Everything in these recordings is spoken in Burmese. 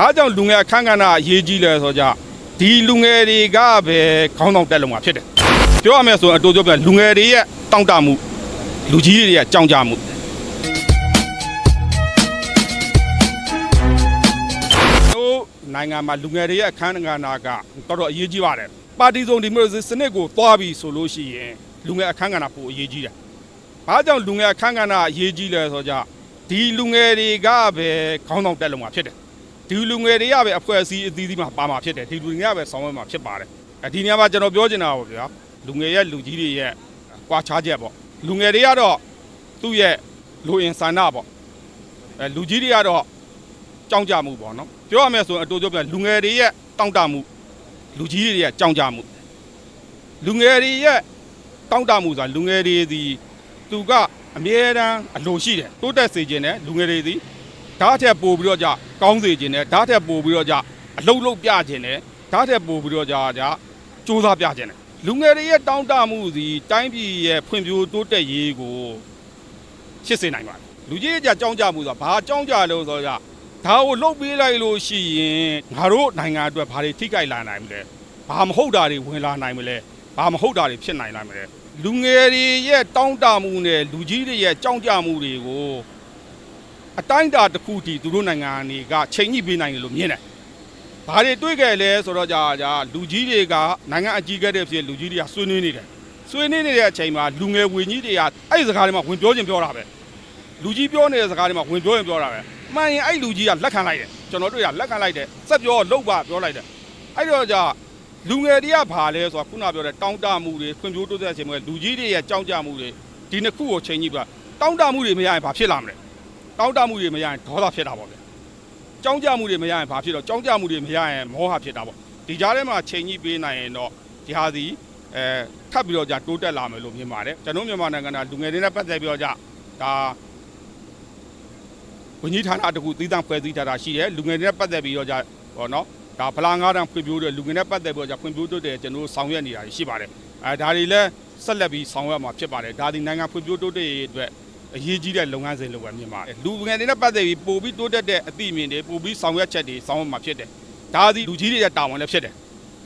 ဘာကြောင့်လူငယ်အခန်းကဏ္ဍအရေးကြီးလဲဆိုကြဒီလူငယ်တွေကပဲခေါင်းဆောင်တက်လုံမှာဖြစ်တယ်ပြောရမယ်ဆိုရင်အတူတူပြလူငယ်တွေရဲ့တောင့်တမှုလူကြီးတွေရဲ့ကြောင်ကြမှုတို့နိုင်ငံမှာလူငယ်တွေရဲ့အခန်းကဏ္ဍကတော်တော်အရေးကြီးပါတယ်ပါတီစုံဒီမိုကရေစီစနစ်ကိုသွားပြီဆိုလို့ရှိရင်လူငယ်အခန်းကဏ္ဍပိုအရေးကြီးတယ်ဘာကြောင့်လူငယ်အခန်းကဏ္ဍအရေးကြီးလဲဆိုကြဒီလူငယ်တွေကပဲခေါင်းဆောင်တက်လုံမှာဖြစ်တယ် ဒီလူငယ်တွေကပဲအဖွဲ့အစည်းအသီးသီးမှာပါမှာဖြစ်တယ်ဒီလူငယ်ကပဲဆောင်းဝဲမှာဖြစ်ပါတယ်အဲဒီနေရာမှာကျွန်တော်ပြောချင်တာပေါ့ဗျာလူငယ်ရဲ့လူကြီးတွေရဲ့ကွာခြားချက်ပေါ့လူငယ်တွေကတော့သူ့ရဲ့လူအင်ဆန္ဒပေါ့အဲလူကြီးတွေကတော့ကြောင်းကြမှုပေါ့နော်ပြောရမယ်ဆိုရင်အတူတူပြလူငယ်တွေရဲ့တောင့်တမှုလူကြီးတွေရဲ့ကြောင်းကြမှုလူငယ်တွေရဲ့တောင့်တမှုဆိုတာလူငယ်တွေဒီသူကအမြဲတမ်းအလိုရှိတယ်တိုးတက်စေခြင်းနဲ့လူငယ်တွေဒီ ဓာတ်ထက်ပို့ပြီးတော့ကြကောင်းစေခြင်းနဲ့ဓာတ်ထက်ပို့ပြီးတော့ကြအလုံးလုံးပြခြင်းနဲ့ဓာတ်ထက်ပို့ပြီးတော့ကြကြစူးစမ်းပြခြင်းနဲ့လူငယ်တွေရဲ့တောင်းတမှုစီတိုင်းပြည်ရဲ့ဖွံ့ဖြိုးတိုးတက်ရေးကိုချစ်စေနိုင်ပါတယ်လူကြီးရဲ့ကြောင်းကြမှုဆိုတာဘာကြောင်းကြလို့ဆိုတော့ဒါကိုလှုပ်ပေးလိုက်လို့ရှိရင်ငါတို့နိုင်ငံအတွက်ဘာတွေထိခိုက်လာနိုင်မလဲဘာမဟုတ်တာတွေဝင်လာနိုင်မလဲဘာမဟုတ်တာတွေဖြစ်နိုင်လာမလဲလူငယ်တွေရဲ့တောင်းတမှုနဲ့လူကြီးတွေရဲ့ကြောင်းကြမှုတွေကို အတိုင်းအတာတစ်ခုတည်းသူတို့နိုင်ငံတွေကချိန်ညှိပေးနိုင်တယ်လို့မြင်တယ်။ဘာတွေတွေ့ခဲ့လဲဆိုတော့ကြာကြာလူကြီးတွေကနိုင်ငံအကြီးအကဲတွေဖြစ်လူကြီးတွေကဆွေးနွေးနေတယ်။ဆွေးနွေးနေတဲ့အချိန်မှာလူငယ်ဝင်ကြီးတွေကအဲ့ဒီစကားတွေမှာဝင်ပြောခြင်းပြောတာပဲ။လူကြီးပြောနေတဲ့စကားတွေမှာဝင်ပြောရင်ပြောတာပဲ။မှန်ရင်အဲ့လူကြီးကလက်ခံလိုက်တယ်။ကျွန်တော်တို့ကလက်ခံလိုက်တယ်။စက်ပြောလောက်ပါပြောလိုက်တယ်။အဲ့တော့ကြာလူငယ်တွေကဘာလဲဆိုတော့ခုနပြောတဲ့တောင်းတမှုတွေခွင့်ပြိုးတိုးတက်ခြင်းတွေလူကြီးတွေရဲ့ကြောင်းကြမှုတွေဒီနှစ်ခုကိုချိန်ညှိပြတောင်းတမှုတွေမရရင်ဘာဖြစ်လာမလဲ။ တောင်းတမှုတွေမရရင်ဒေါသဖြစ်တာပေါ့ဗျာကြောင်းကြမှုတွေမရရင်ဘာဖြစ်တော့ကြောင်းကြမှုတွေမရရင်မောဟဖြစ်တာပေါ့ဒီကြားထဲမှာချိန်ကြီးပေးနိုင်ရင်တော့ဒီဟာစီအဲထပ်ပြီးတော့ကြာတိုးတက်လာမယ်လို့မြင်ပါတယ်ကျွန်တော်မြန်မာနိုင်ငံကလူငယ်တွေနဲ့ပတ်သက်ပြီးတော့ကြာဒါဝန်ကြီးဌာနတခုသီးသန့်ဖွဲ့စည်းထားတာရှိတယ်လူငယ်တွေနဲ့ပတ်သက်ပြီးတော့ကြာဟောနော်ဒါဖလာငါးတန်းဖွံ့ဖြိုးတဲ့လူငယ်နဲ့ပတ်သက်ပြီးတော့ကြာဖွံ့ဖြိုးတိုးတဲ့ကျွန်တော်ဆောင်ရွက်နေတာရှိပါတယ်အဲဒါတွေလည်းဆက်လက်ပြီးဆောင်ရွက်မှာဖြစ်ပါတယ်ဒါဒီနိုင်ငံဖွံ့ဖြိုးတိုးတဲ့အတွက် အရေးကြီးတဲ့လုပ်ငန်းစဉ်လို့ပဲမြင်ပါတယ်လူငယ်တွေနဲ့ပတ်သက်ပြီးပို့ပြီးတိုးတက်တဲ့အသည့်အမြင်တွေပို့ပြီးဆောင်ရွက်ချက်တွေဆောင်ရွက်မှာဖြစ်တယ်ဒါသည်လူကြီးတွေရဲ့တာဝန်လည်းဖြစ်တယ်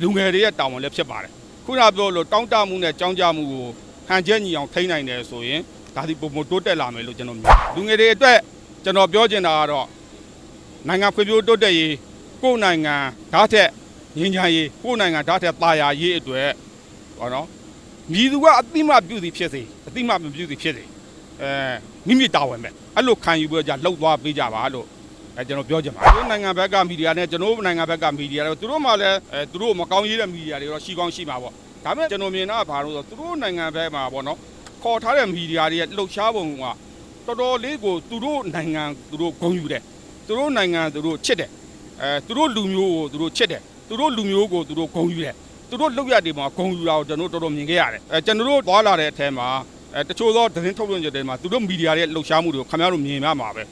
လူငယ်တွေရဲ့တာဝန်လည်းဖြစ်ပါတယ်ခုနပြောလို့တောင်းတမှုနဲ့ကြောင်းကြမှုကိုဟန်ချက်ညီအောင်ထိန်းနိုင်တယ်ဆိုရင်ဒါသည်ပုံမတိုးတက်လာမယ်လို့ကျွန်တော်မြင်လူငယ်တွေအတွက်ကျွန်တော်ပြောချင်တာကတော့နိုင်ငံဖွံ့ဖြိုးတိုးတက်ရေးကိုယ်နိုင်ငံဓာတ်ထက်ငြိမ်းချမ်းရေးကိုယ်နိုင်ငံဓာတ်ထက်ပါရာရေးအတွက်ဟောနော်မြည်သူကအတိမပြုသည်ဖြစ်စေအတိမမပြုသည်ဖြစ်စေ အဲမိမိတာဝန်ပဲအဲ့လိုခံယူပြီးတော့じလှုပ်သွားပေးကြပါလို့အဲကျွန်တော်ပြောချင်ပါတယ်တို့နိုင်ငံဘက်ကမီဒီယာနဲ့ကျွန်တော်တို့နိုင်ငံဘက်ကမီဒီယာတွေသူတို့မှလည်းအဲသူတို့မကောင်းရေးတဲ့မီဒီယာတွေတော့ရှိကောင်းရှိမှာပေါ့ဒါပေမဲ့ကျွန်တော်မြင်တာကဘာလို့ဆိုသူတို့နိုင်ငံဘက်မှာပေါ့နော်ခေါ်ထားတဲ့မီဒီယာတွေရဲ့လှုပ်ရှားပုံကတော်တော်လေးကိုသူတို့နိုင်ငံသူတို့ဂုဏ်ယူတယ်သူတို့နိုင်ငံသူတို့ချစ်တယ်အဲသူတို့လူမျိုးကိုသူတို့ချစ်တယ်သူတို့လူမျိုးကိုသူတို့ဂုဏ်ယူတယ်သူတို့လောက်ရတွေမှာဂုဏ်ယူတာကိုကျွန်တော်တို့တော်တော်မြင်ခဲ့ရတယ်အဲကျွန်တော်တို့သွားလာတဲ့အထဲမှာ အဲတချို့သောသတင်းထုတ်လွှင့်ချက်တွေမှာသူတို့မီဒီယာရဲ့လှုပ်ရှားမှုတွေကိုခင်ဗျားတို့မြင်ရမှာပဲ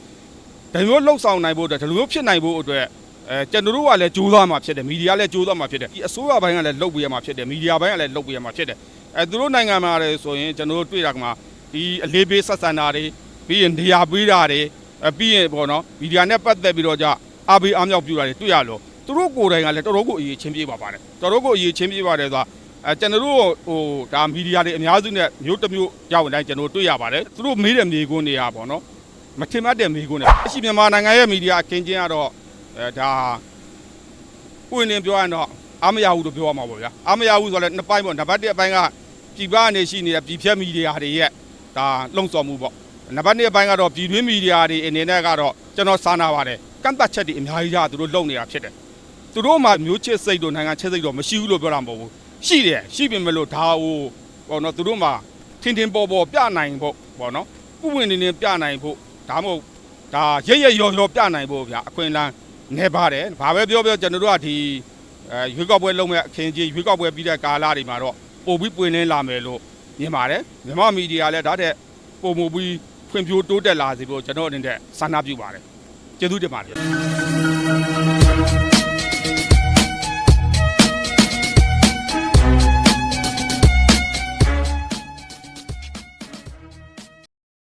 ဒါမျိုးလှုပ်ဆောင်နိုင်ဖို့အတွက်ဒီလိုမျိုးဖြစ်နိုင်ဖို့အတွက်အဲကျွန်တော်တို့ကလည်းကြိုးစားမှာဖြစ်တယ်မီဒီယာလည်းကြိုးစားမှာဖြစ်တယ်ဒီအစိုးရဘိုင်းကလည်းလှုပ်ပေးရမှာဖြစ်တယ်မီဒီယာဘိုင်းကလည်းလှုပ်ပေးရမှာဖြစ်တယ်အဲသူတို့နိုင်ငံမှာလည်းဆိုရင်ကျွန်တော်တို့တွေ့တာကမှာဒီအလေးပေးဆက်ဆံတာတွေပြီးရင်နေရာပေးတာတွေအဲပြီးရင်ပေါ့နော်မီဒီယာနဲ့ပတ်သက်ပြီးတော့じအားပေးအားမြောက်ပြုတာတွေတွေ့ရလို့သူတို့ကိုယ်တိုင်ကလည်းတော်တော်ကိုအရေးချင်းပြေးပါပါတယ်တော်တော်ကိုအရေးချင်းပြေးပါတယ်ဆိုတာ အဲကျွန်တော်တို့ဟိုဒါမီဒီယာတွေအများစုနဲ့မျိုးတစ်မျိုးရောက်တိုင်းကျွန်တော်တို့တွေ့ရပါတယ်သူတို့မေးတဲ့မေးခွန်းတွေကပေါ့နော်မထင်မှတ်တဲ့မေးခွန်းတွေအရှိမြန်မာနိုင်ငံရဲ့မီဒီယာအခင်းချင်းကတော့အဲဒါပွင့်လင်းပြောရရင်တော့အာမရဘူးလို့ပြောရမှာပေါ့ဗျာအာမရဘူးဆိုတော့လည်းနှစ်ပိုင်းပေါ့နံပါတ်1အပိုင်းကပြည်ပကနေရှိနေတဲ့ပြည်ဖြတ်မီဒီယာတွေရဲ့ဒါလုံဆော်မှုပေါ့နံပါတ်2အပိုင်းကတော့ပြည်တွင်းမီဒီယာတွေအနေနဲ့ကတော့ကျွန်တော်စာနာပါတယ်ကန့်သက်ချက်တွေအများကြီးကသူတို့လုပ်နေတာဖြစ်တယ်သူတို့မှမျိုးချစ်စိတ်တို့နိုင်ငံချစ်စိတ်တို့မရှိဘူးလို့ပြောတာမဟုတ်ဘူး ရှိတယ်ရှိပြီမလို့ဒါဟိုပေါ့နော်သူတို့မှာထင်ထင်ပေါ်ပေါ်ပြနိုင်ဖို့ပေါ့နော်ဥပဝင်နေနေပြနိုင်ဖို့ဒါမှမဟုတ်ဒါရရရော်ရော်ပြနိုင်ဖို့ဗျာအခွင့်အလမ်းနေပါတယ်ဘာပဲပြောပြောကျွန်တော်တို့ကဒီအဲရွေးကောက်ပွဲလုပ်မဲ့အခင်းကြီးရွေးကောက်ပွဲပြီးတဲ့ကာလတွေမှာတော့ပို့ပြီးပွင့်လင်းလာမယ်လို့မြင်ပါတယ်မြန်မာမီဒီယာလည်းဒါတဲ့ပုံမူပြီးဖွံ့ဖြိုးတိုးတက်လာစေဖို့ကျွန်တော်အနေနဲ့ဆန္ဒပြုပါတယ်ကျေးဇူးတင်ပါတယ်